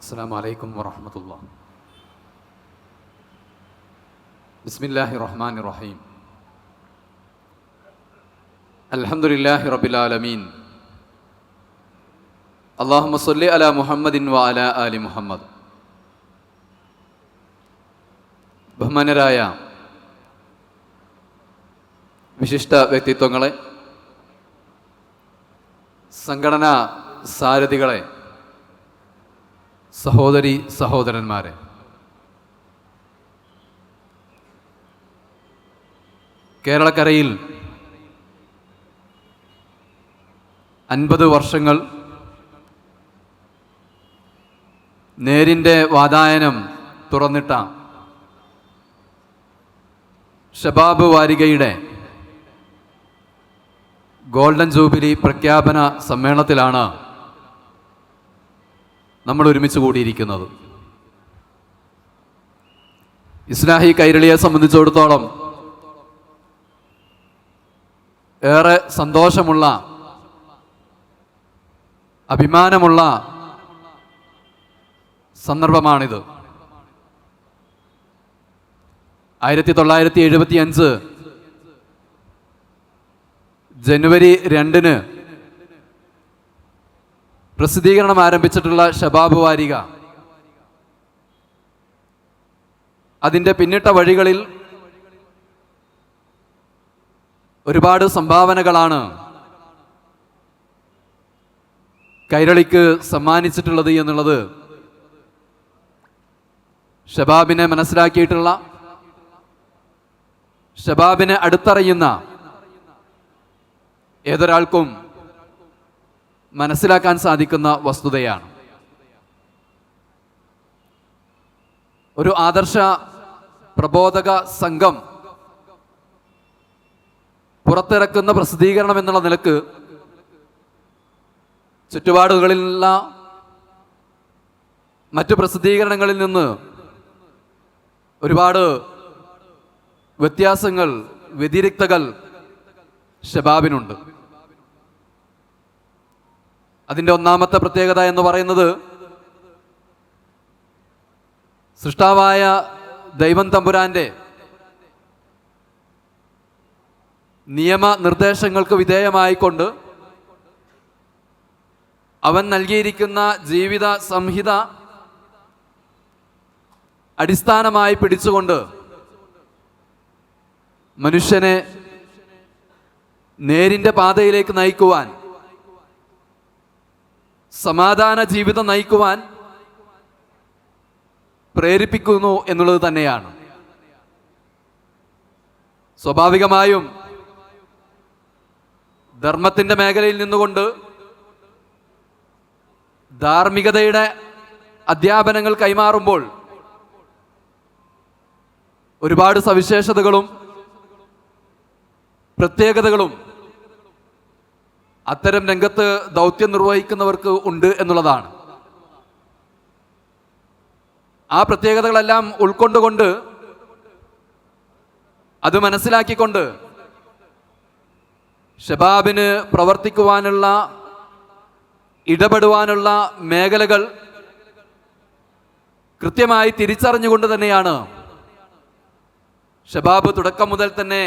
السلام عليكم ورحمة الله بسم الله الرحمن الرحيم الحمد لله رب العالمين اللهم صل على محمد وعلى آل محمد ബഹുമാനരായ വിശിഷ്ട വ്യക്തിത്വങ്ങളെ സംഘടനാ സാരഥികളെ സഹോദരി സഹോദരന്മാരെ. കേരളക്കരയിൽ അൻപത് വർഷങ്ങൾ നേരിന്റെ വാതായനം തുറന്നിട്ട ഷബാബ് വാരികയുടെ ഗോൾഡൻ ജൂബിലി പ്രഖ്യാപന സമ്മേളനത്തിലാണ് നമ്മൾ ഒരുമിച്ച് കൂടിയിരിക്കുന്നത്. ഇസ്ലാഹി കൈരളിയെ സംബന്ധിച്ചിടത്തോളം ഏറെ സന്തോഷമുള്ള അഭിമാനമുള്ള സന്ദർഭമാണിത്. ആയിരത്തി തൊള്ളായിരത്തി എഴുപത്തി അഞ്ച് ജനുവരി രണ്ടിന് പ്രസിദ്ധീകരണം ആരംഭിച്ചിട്ടുള്ള ഷബാബ് വാരിക. അതിന്റെ പിന്നിട്ട വഴികളിൽ ഒരുപാട് സംഭാവനകളാണ് കൈരളിക്ക് സമ്മാനിച്ചിട്ടുള്ളത് എന്നുള്ളത് ഷബാബിനെ മനസ്സിലാക്കിയിട്ടുള്ള ഷബാബിനെ അടുത്തറിയുന്ന ഏതൊരാൾക്കും മനസ്സിലാക്കാൻ സാധിക്കുന്ന വസ്തുതയാണ്. ഒരു ആദർശ പ്രബോധക സംഘം പുറത്തിറക്കുന്ന പ്രസിദ്ധീകരണം എന്നുള്ള നിലയ്ക്ക് ചുറ്റുപാടുകളിലുള്ള മറ്റു പ്രസിദ്ധീകരണങ്ങളിൽ നിന്ന് ഒരുപാട് വ്യത്യാസങ്ങൾ വ്യതിരിക്തകൾ ഷബാബിനുണ്ട്. അതിന്റെ ഒന്നാമത്തെ പ്രത്യേകത എന്ന് പറയുന്നത് സൃഷ്ടാവായ ദൈവം തമ്പുരാന്റെ നിയമ നിർദ്ദേശങ്ങൾക്ക് വിധേയമായിക്കൊണ്ട് അവൻ നൽകിയിരിക്കുന്ന ജീവിത സംഹിത അടിസ്ഥാനമായി പിടിച്ചുകൊണ്ട് മനുഷ്യനെ നേരിന്റെ പാതയിലേക്ക് നയിക്കുവാൻ സമാധാന ജീവിതം നയിക്കുവാൻ പ്രേരിപ്പിക്കുന്നു എന്നുള്ളത് തന്നെയാണ്. സ്വാഭാവികമായും ധർമ്മത്തിന്റെ മേഖലയിൽ നിന്നുകൊണ്ട് ധാർമ്മികതയുടെ അധ്യാപനങ്ങൾ കൈമാറുമ്പോൾ ഒരുപാട് സവിശേഷതകളും പ്രത്യേകതകളും അത്തരം രംഗത്ത് ദൗത്യം നിർവഹിക്കുന്നവർക്ക് ഉണ്ട് എന്നുള്ളതാണ്. ആ പ്രത്യേകതകളെല്ലാം ഉൾക്കൊണ്ടുകൊണ്ട് അത് മനസ്സിലാക്കിക്കൊണ്ട് ഷബാബിന് പ്രവർത്തിക്കുവാനുള്ള ഇടപെടുവാനുള്ള മേഖലകൾ കൃത്യമായി തിരിച്ചറിഞ്ഞുകൊണ്ട് തന്നെയാണ് ഷബാബ് തുടക്കം മുതൽ തന്നെ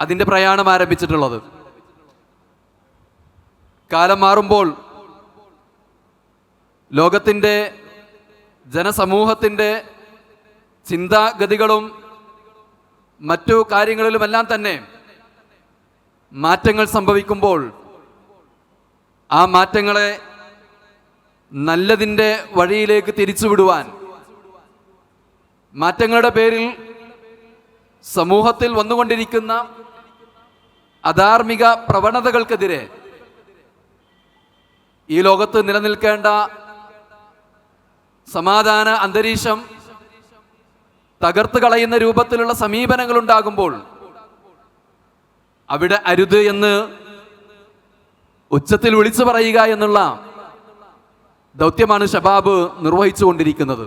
അതിന്റെ പ്രയാണം ആരംഭിച്ചിട്ടുള്ളത്. കാലം മാറുമ്പോൾ ലോകത്തിന്റെ ജനസമൂഹത്തിന്റെ ചിന്താഗതികളും മറ്റു കാര്യങ്ങളിലുമെല്ലാം തന്നെ മാറ്റങ്ങൾ സംഭവിക്കുമ്പോൾ ആ മാറ്റങ്ങളെ നല്ലതിന്റെ വഴിയിലേക്ക് തിരിച്ചുവിടുവാൻ മാറ്റങ്ങളുടെ പേരിൽ സമൂഹത്തിൽ വന്നുകൊണ്ടിരിക്കുന്ന അധാർമിക പ്രവണതകൾക്കെതിരെ ഈ ലോകത്ത് നിലനിൽക്കേണ്ട സമാധാന അന്തരീക്ഷം തകർത്ത് കളയുന്ന രൂപത്തിലുള്ള സമീപനങ്ങൾ ഉണ്ടാകുമ്പോൾ അവിടെ അരുത് എന്ന് ഉച്ചത്തിൽ വിളിച്ചു പറയുക എന്നുള്ള ദൗത്യമാണ് ഷബാബ് നിർവഹിച്ചുകൊണ്ടിരിക്കുന്നത്.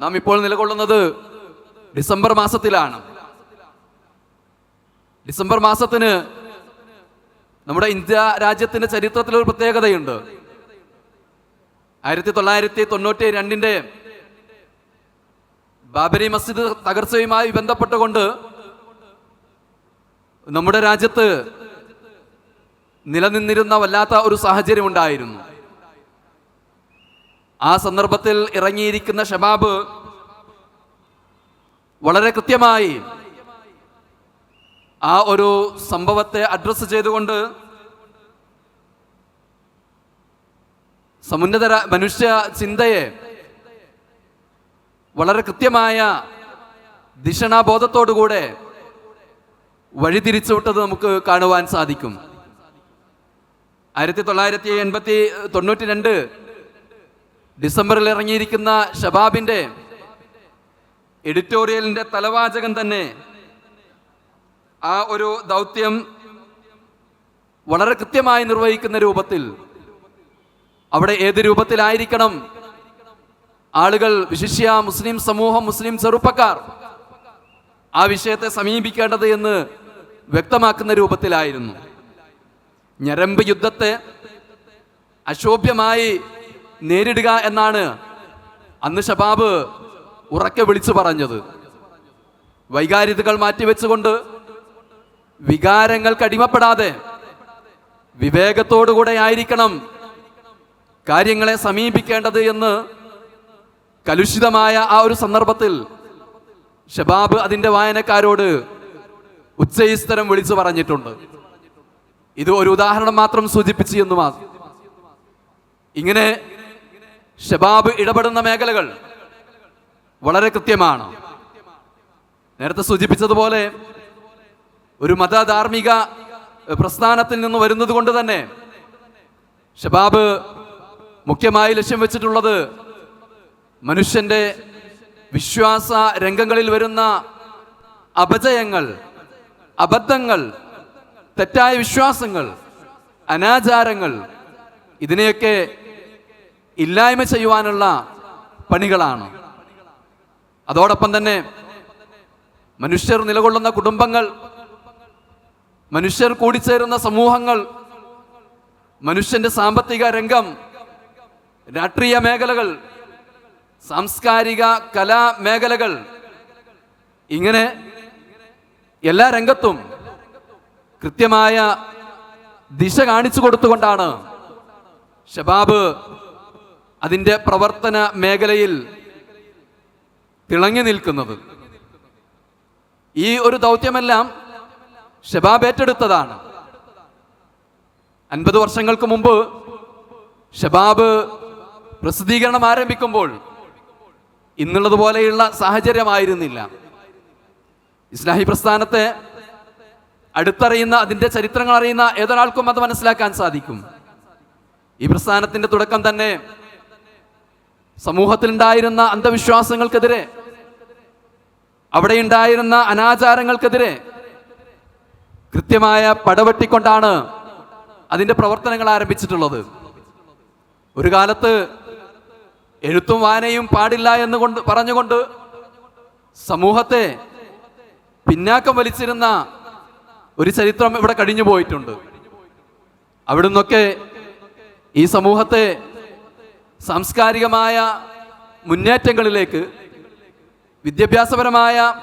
നാം ഇപ്പോൾ നിലകൊള്ളുന്നത് ഡിസംബർ മാസത്തിലാണ്. ഡിസംബർ മാസത്തിന് നമ്മുടെ ഇന്ത്യ രാജ്യത്തിന്റെ ചരിത്രത്തിൽ ഒരു പ്രത്യേകതയുണ്ട്. ആയിരത്തി തൊള്ളായിരത്തി തൊണ്ണൂറ്റി രണ്ടിന്റെ ബാബരി മസ്ജിദ് തകർച്ചയുമായി ബന്ധപ്പെട്ടുകൊണ്ട് നമ്മുടെ രാജ്യത്ത് നിലനിന്നിരുന്ന വല്ലാത്ത ഒരു സാഹചര്യം ഉണ്ടായിരുന്നു ആ സന്ദർഭത്തിൽ ഇറങ്ങിയിരിക്കുന്ന ഷബാബ് വളരെ കൃത്യമായി ആ ഒരു സംഭവത്തെ അഡ്രസ്സ് ചെയ്തുകൊണ്ട് സമുന്നതര മനുഷ്യ ചിന്തയെ വളരെ കൃത്യമായ ദിഷണാബോധത്തോടുകൂടെ വഴിതിരിച്ചുവിട്ടത് നമുക്ക് കാണുവാൻ സാധിക്കും. ആയിരത്തി തൊള്ളായിരത്തി എൺപത്തി തൊണ്ണൂറ്റി രണ്ട് ഡിസംബറിൽ ഇറങ്ങിയിരിക്കുന്ന ഷബാബിന്റെ എഡിറ്റോറിയലിന്റെ തലവാചകം തന്നെ ആ ഒരു ദൗത്യം വളരെ കൃത്യമായി നിർവഹിക്കുന്ന രൂപത്തിൽ അവിടെ ഏത് രൂപത്തിലായിരിക്കണം? ആളുകൾ വിശിഷ്യ മുസ്ലിം സമൂഹം മുസ്ലിം ചെറുപ്പക്കാർ ആ വിഷയത്തെ സമീപിക്കേണ്ടത് എന്ന് വ്യക്തമാക്കുന്ന രൂപത്തിലായിരുന്നു. ഞരമ്പ് യുദ്ധത്തെ അശോഭ്യമായി നേരിടുക എന്നാണ് അന്ന് ഷബാബ് ഉറക്കെ വിളിച്ചു പറഞ്ഞത്. വൈകാരിതകൾ മാറ്റിവെച്ചുകൊണ്ട് വികാരങ്ങൾക്ക് അടിമപ്പെടാതെ വിവേകത്തോടുകൂടെ ആയിരിക്കണം കാര്യങ്ങളെ സമീപിക്കേണ്ടത് എന്ന് കലുഷിതമായ ആ ഒരു സന്ദർഭത്തിൽ ഷബാബ് അതിന്റെ വായനക്കാരോട് ഉച്ചയിസ്തരം വിളിച്ചു പറഞ്ഞിട്ടുണ്ട്. ഇത് ഒരു ഉദാഹരണം മാത്രം സൂചിപ്പിച്ചു എന്ന് മാത്രം ഇങ്ങനെ ഷബാബ് ഇടപെടുന്ന മേഖലകൾ വളരെ കൃത്യമാണ്. നേരത്തെ സൂചിപ്പിച്ചതുപോലെ ഒരു മതധാർമ്മിക പ്രസ്ഥാനത്തിൽ നിന്ന് വരുന്നത് കൊണ്ട് തന്നെ ഷബാബ് മുഖ്യമായി ലക്ഷ്യം വെച്ചിട്ടുള്ളത് മനുഷ്യന്റെ വിശ്വാസ രംഗങ്ങളിൽ വരുന്ന അപജയങ്ങൾ അബദ്ധങ്ങൾ തെറ്റായ വിശ്വാസങ്ങൾ അനാചാരങ്ങൾ ഇതിനെയൊക്കെ ഇല്ലായ്മ ചെയ്യുവാനുള്ള പണികളാണ്. അതോടൊപ്പം തന്നെ മനുഷ്യർ നിലകൊള്ളുന്ന കുടുംബങ്ങൾ മനുഷ്യർ കൂടിച്ചേരുന്ന സമൂഹങ്ങൾ മനുഷ്യന്റെ സാമ്പത്തിക രംഗം രാഷ്ട്രീയ മേഖലകൾ സാംസ്കാരിക കലാ മേഖലകൾ ഇങ്ങനെ എല്ലാ രംഗത്തും കൃത്യമായ ദിശ കാണിച്ചു കൊടുത്തുകൊണ്ടാണ് ഷബാബ് അതിന്റെ പ്രവർത്തന മേഖലയിൽ തിളങ്ങി നിൽക്കുന്നത്. ഈ ഒരു ദൗത്യമെല്ലാം ഷബാബ് ഏറ്റെടുത്തതാണ്. അൻപത് വർഷങ്ങൾക്ക് മുമ്പ് ഷബാബ് പ്രസിദ്ധീകരണം ആരംഭിക്കുമ്പോൾ ഇന്നുള്ളതുപോലെയുള്ള സാഹചര്യമായിരുന്നില്ല. ഇസ്ലാഹി പ്രസ്ഥാനത്തെ അടുത്തറിയുന്ന അതിന്റെ ചരിത്രങ്ങൾ അറിയുന്ന ഏതൊരാൾക്കും അത് മനസ്സിലാക്കാൻ സാധിക്കും. ഈ പ്രസ്ഥാനത്തിന്റെ തുടക്കം തന്നെ സമൂഹത്തിലുണ്ടായിരുന്ന അന്ധവിശ്വാസങ്ങൾക്കെതിരെ അവിടെയുണ്ടായിരുന്ന അനാചാരങ്ങൾക്കെതിരെ കൃത്യമായ പടവെട്ടിക്കൊണ്ടാണ് അതിന്റെ പ്രവർത്തനങ്ങൾ ആരംഭിച്ചിട്ടുള്ളത്. ഒരു കാലത്ത് എഴുത്തും വായനയും പാടില്ല എന്ന് കൊണ്ട് പറഞ്ഞുകൊണ്ട് സമൂഹത്തെ പിന്നാക്കം വലിച്ചിരുന്ന ഒരു ചരിത്രം ഇവിടെ കഴിഞ്ഞു പോയിട്ടുണ്ട്. അവിടുന്നൊക്കെ ഈ സമൂഹത്തെ സാംസ്കാരികമായ മുന്നേറ്റങ്ങളിലേക്ക് വിദ്യാഭ്യാസപരമായ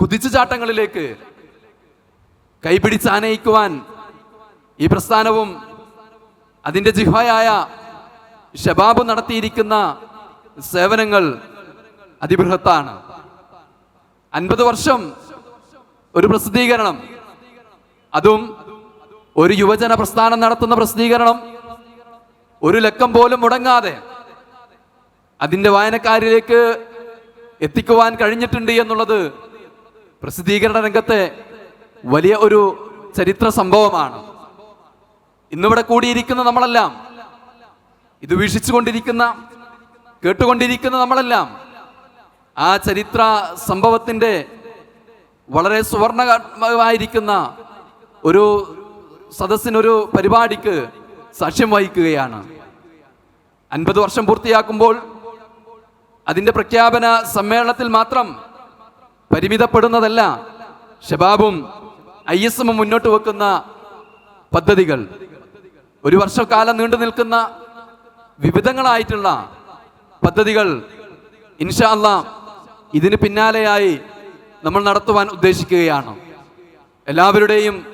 കുതിച്ചുചാട്ടങ്ങളിലേക്ക് കൈപിടിച്ചാനയിക്കുവാൻ ഈ പ്രസ്ഥാനവും അതിന്റെ ജിഹ്വയായ ഷബാബ് നടത്തിയിരിക്കുന്ന സേവനങ്ങൾ അതിബൃഹത്താണ്. അൻപത് വർഷം ഒരു പ്രസിദ്ധീകരണം അതും ഒരു യുവജന പ്രസ്ഥാനം നടത്തുന്ന പ്രസിദ്ധീകരണം ഒരു ലക്കം പോലും മുടങ്ങാതെ അതിന്റെ വായനക്കാരിലേക്ക് എത്തിക്കുവാൻ കഴിഞ്ഞിട്ടുണ്ട് എന്നുള്ളത് പ്രസിദ്ധീകരണ രംഗത്തെ വലിയ ഒരു ചരിത്ര സംഭവമാണ്. ഇന്നിവിടെ കൂടിയിരിക്കുന്ന നമ്മളെല്ലാം ഇത് വീക്ഷിച്ചുകൊണ്ടിരിക്കുന്ന കേട്ടുകൊണ്ടിരിക്കുന്ന നമ്മളെല്ലാം ആ ചരിത്ര സംഭവത്തിന്റെ വളരെ സുവർണമായിരിക്കുന്ന ഒരു സദസ്സിനൊരു പരിപാടിക്ക് സാക്ഷ്യം വഹിക്കുകയാണ്. അൻപത് വർഷം പൂർത്തിയാക്കുമ്പോൾ അതിന്റെ പ്രഖ്യാപന സമ്മേളനത്തിൽ മാത്രം പരിമിതപ്പെടുന്നതല്ല ഷബാബും ഐ എസ് എം മുന്നോട്ട് വെക്കുന്ന പദ്ധതികൾ ഒരു വർഷക്കാലം നീണ്ടു നിൽക്കുന്ന വിവിധങ്ങളായിട്ടുള്ള പദ്ധതികൾ ഇൻഷാ അല്ലാ ഇതിന് പിന്നാലെയായി നമ്മൾ നടത്തുവാൻ ഉദ്ദേശിക്കുകയാണ്. എല്ലാവരുടെയും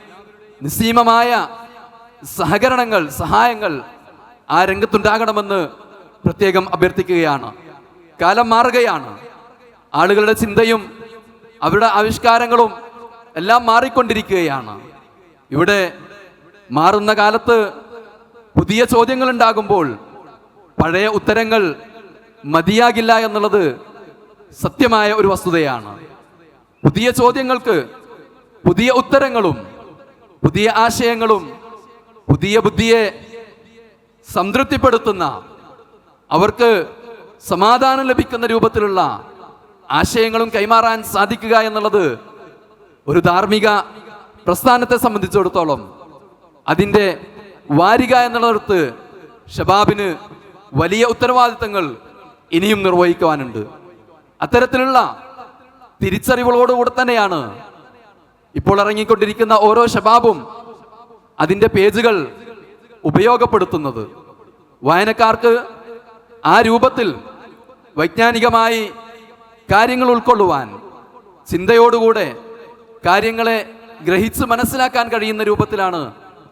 നിസ്സീമമായ സഹകരണങ്ങൾ സഹായങ്ങൾ ആ രംഗത്തുണ്ടാകണമെന്ന് പ്രത്യേകം അഭ്യർത്ഥിക്കുകയാണ്. കാലം മാറുകയാണ്. ആളുകളുടെ ചിന്തയും അവരുടെ ആവിഷ്കാരങ്ങളും എല്ലാം മാറിക്കൊണ്ടിരിക്കുകയാണ്. ഇവിടെ മാറുന്ന കാലത്ത് പുതിയ ചോദ്യങ്ങൾ ഉണ്ടാകുമ്പോൾ പഴയ ഉത്തരങ്ങൾ മതിയാകില്ല എന്നുള്ളത് സത്യമായ ഒരു വസ്തുതയാണ്. പുതിയ ചോദ്യങ്ങൾക്ക് പുതിയ ഉത്തരങ്ങളും പുതിയ ആശയങ്ങളും പുതിയ ബുദ്ധിയെ സംതൃപ്തിപ്പെടുത്തുന്ന അവർക്ക് സമാധാനം ലഭിക്കുന്ന രൂപത്തിലുള്ള ആശയങ്ങളും കൈമാറാൻ സാധിക്കുക എന്നുള്ളത് ഒരു ധാർമ്മിക പ്രസ്ഥാനത്തെ സംബന്ധിച്ചിടത്തോളം അതിന്റെ വാരിക എന്നുള്ളിടത്ത് ഷബാബിന് വലിയ ഉത്തരവാദിത്തങ്ങൾ ഇനിയും നിർവഹിക്കുവാനുണ്ട്. അത്തരത്തിലുള്ള തിരിച്ചറിവുകളോടുകൂടെ തന്നെയാണ് ഇപ്പോൾ ഇറങ്ങിക്കൊണ്ടിരിക്കുന്ന ഓരോ ഷബാബും അതിന്റെ പേജുകൾ ഉപയോഗപ്പെടുത്തുന്നത്. വായനക്കാർക്ക് ആ രൂപത്തിൽ വൈജ്ഞാനികമായി കാര്യങ്ങൾ ഉൾക്കൊള്ളുവാൻ ചിന്തയോടുകൂടെ കാര്യങ്ങളെ ഗ്രഹിച്ച് മനസ്സിലാക്കാൻ കഴിയുന്ന രൂപത്തിലാണ്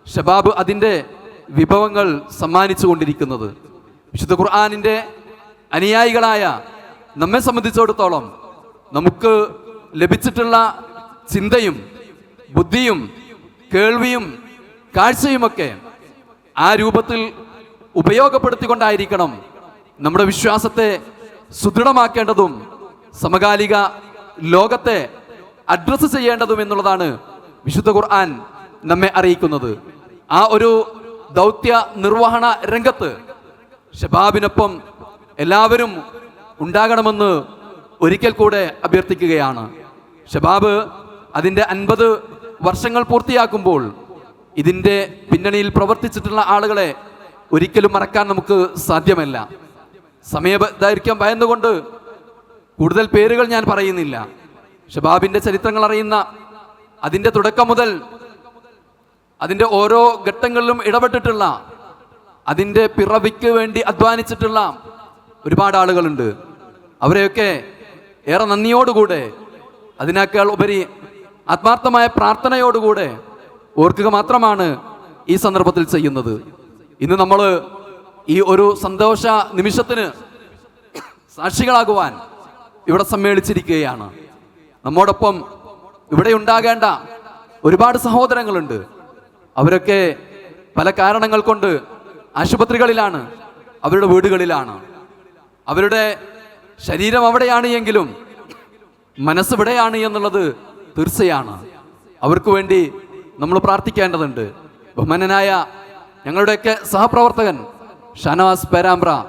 ഷബാബ് അതിന്റെ വിഭവങ്ങൾ സമ്മാനിച്ചു കൊണ്ടിരിക്കുന്നത് വിശുദ്ധ ഖുർആാനിന്റെ അനുയായികളായ നമ്മെ സംബന്ധിച്ചിടത്തോളം നമുക്ക് ലഭിച്ചിട്ടുള്ള ചിന്തയും ബുദ്ധിയും കേൾവിയും കാഴ്ചയുമൊക്കെ ആ രൂപത്തിൽ ഉപയോഗപ്പെടുത്തിക്കൊണ്ടായിരിക്കണം നമ്മുടെ വിശ്വാസത്തെ സുദൃഢമാക്കേണ്ടതും സമകാലിക ലോകത്തെ അഡ്രസ്സ് ചെയ്യേണ്ടതും എന്നുള്ളതാണ് വിശുദ്ധ ഖുർആൻ നമ്മെ അറിയിക്കുന്നത്. ആ ഒരു ദൗത്യ നിർവഹണ രംഗത്ത് ഷബാബിനൊപ്പം എല്ലാവരും ഉണ്ടാകണമെന്ന് ഒരിക്കൽ കൂടെ അഭ്യർത്ഥിക്കുകയാണ്. ഷബാബ് അതിന്റെ അൻപത് വർഷങ്ങൾ പൂർത്തിയാക്കുമ്പോൾ ഇതിന്റെ പിന്നണിയിൽ പ്രവർത്തിച്ചിട്ടുള്ള ആളുകളെ ഒരിക്കലും മറക്കാൻ നമുക്ക് സാധ്യമല്ല. സമയദൈർഘ്യം ഭയന്നുകൊണ്ട് കൂടുതൽ പേരുകൾ ഞാൻ പറയുന്നില്ല. ഷബാബിന്റെ ചരിത്രങ്ങൾ അറിയുന്ന അതിന്റെ തുടക്കം മുതൽ അതിന്റെ ഓരോ ഘട്ടങ്ങളിലും ഇടപെട്ടിട്ടുള്ള അതിന്റെ പിറവിക്ക് വേണ്ടി അധ്വാനിച്ചിട്ടുള്ള ഒരുപാട് ആളുകളുണ്ട്. അവരെയൊക്കെ ഏറെ നന്ദിയോടുകൂടെ അതിനേക്കാൾ ഉപരി ആത്മാർത്ഥമായ പ്രാർത്ഥനയോടുകൂടെ ഓർക്കുക മാത്രമാണ് ഈ സന്ദർഭത്തിൽ ചെയ്യുന്നത്. ഇന്ന് നമ്മൾ ഈ ഒരു സന്തോഷ നിമിഷത്തിന് സാക്ഷികളാകുവാൻ ഇവിടെ സമ്മേളിച്ചിരിക്കുകയാണ്. നമ്മോടൊപ്പം ഇവിടെ ഉണ്ടാകേണ്ട ഒരുപാട് സഹോദരങ്ങളുണ്ട്. അവരൊക്കെ പല കാരണങ്ങൾ കൊണ്ട് ആശുപത്രികളിലാണ് അവരുടെ വീടുകളിലാണ്. അവരുടെ ശരീരം അവിടെയാണ് എങ്കിലും മനസ്സ് ഇവിടെയാണ് എന്നുള്ളത് തീർച്ചയാണ്. അവർക്ക് വേണ്ടി നമ്മൾ പ്രാർത്ഥിക്കേണ്ടതുണ്ട്. ബഹുമാനനായ ഞങ്ങളുടെയൊക്കെ സഹപ്രവർത്തകൻ ഷാനവാസ് പേരാമ്പ്ര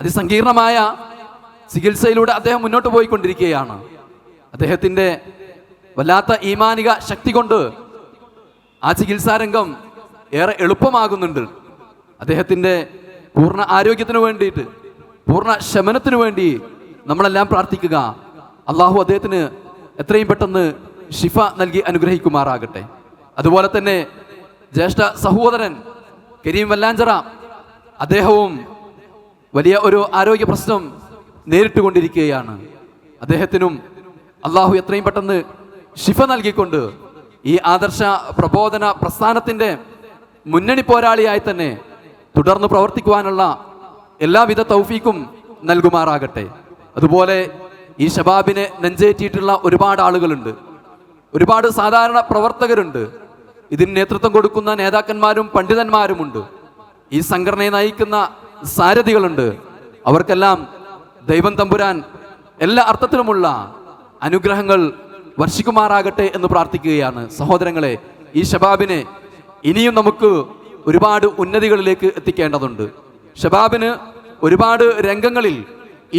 അതിസങ്കീർണമായ ചികിത്സയിലൂടെ അദ്ദേഹം മുന്നോട്ട് പോയിക്കൊണ്ടിരിക്കുകയാണ്. അദ്ദേഹത്തിന്റെ വല്ലാത്ത ഈമാനിക ശക്തി കൊണ്ട് ആ ചികിത്സാരംഗം ഏറെ എളുപ്പമാകുന്നുണ്ട്. അദ്ദേഹത്തിന്റെ പൂർണ ആരോഗ്യത്തിന് വേണ്ടിയിട്ട് പൂർണ ശമനത്തിന് വേണ്ടി നമ്മളെല്ലാം പ്രാർത്ഥിക്കുക. അള്ളാഹു അദ്ദേഹത്തിന് എത്രയും പെട്ടെന്ന് ഷിഫ നൽകി അനുഗ്രഹിക്കുമാറാകട്ടെ. അതുപോലെ തന്നെ ജ്യേഷ്ഠ സഹോദരൻ കരീം വല്ലാഞ്ചറ അദ്ദേഹവും വലിയ ഒരു ആരോഗ്യ പ്രശ്നം നേരിട്ടുകൊണ്ടിരിക്കുകയാണ്. അദ്ദേഹത്തിനും അള്ളാഹു എത്രയും പെട്ടെന്ന് ശിഫ നൽകിക്കൊണ്ട് ഈ ആദർശ പ്രബോധന പ്രസ്ഥാനത്തിന്റെ മുന്നണി പോരാളിയായി തന്നെ തുടർന്ന് പ്രവർത്തിക്കുവാനുള്ള എല്ലാവിധ തൗഫീക്കും നൽകുമാറാകട്ടെ. അതുപോലെ ഈ ഷബാബിനെ നെഞ്ചേറ്റിയിട്ടുള്ള ഒരുപാട് ആളുകളുണ്ട്. ഒരുപാട് സാധാരണ പ്രവർത്തകരുണ്ട്. ഇതിന് നേതൃത്വം കൊടുക്കുന്ന നേതാക്കന്മാരും പണ്ഡിതന്മാരുമുണ്ട്. ഈ സംഘടനയെ നയിക്കുന്ന സാരഥികളുണ്ട്. അവർക്കെല്ലാം ദൈവം തമ്പുരാൻ എല്ലാ അർത്ഥത്തിലുമുള്ള അനുഗ്രഹങ്ങൾ വർഷിക്കുമാറാകട്ടെ എന്ന് പ്രാർത്ഥിക്കുകയാണ്. സഹോദരങ്ങളെ ഈ ഷബാബിനെ ഇനിയും നമുക്ക് ഒരുപാട് ഉന്നതികളിലേക്ക് എത്തിക്കേണ്ടതുണ്ട്. ഷബാബിന് ഒരുപാട് രംഗങ്ങളിൽ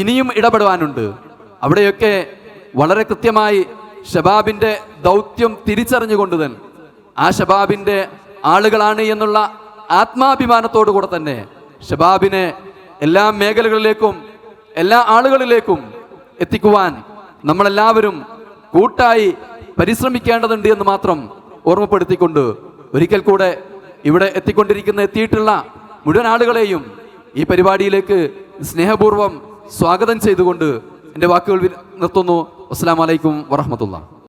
ഇനിയും ഇടപെടുവാനുണ്ട്. അവിടെയൊക്കെ വളരെ കൃത്യമായി ഷബാബിന്റെ ദൗത്യം തിരിച്ചറിഞ്ഞുകൊണ്ട് തന്നെ ആ ഷബാബിന്റെ ആളുകളാണ് എന്നുള്ള ആത്മാഭിമാനത്തോടു കൂടെ തന്നെ ഷബാബിനെ എല്ലാ മേഖലകളിലേക്കും എല്ലാ ആളുകളിലേക്കും എത്തിക്കുവാൻ നമ്മളെല്ലാവരും കൂട്ടായി പരിശ്രമിക്കേണ്ടതുണ്ട് എന്ന് മാത്രം ഓർമ്മപ്പെടുത്തിക്കൊണ്ട് ഒരിക്കൽ കൂടെ ഇവിടെ എത്തിക്കൊണ്ടിരിക്കുന്ന എത്തിയിട്ടുള്ള മുഴുവൻ ആളുകളെയും ഈ പരിപാടിയിലേക്ക് സ്നേഹപൂർവം സ്വാഗതം ചെയ്തുകൊണ്ട് എന്റെ വാക്കുകൾ നിർത്തുന്നു. അസ്സാം വലൈക്കും വറഹമത്തുള്ള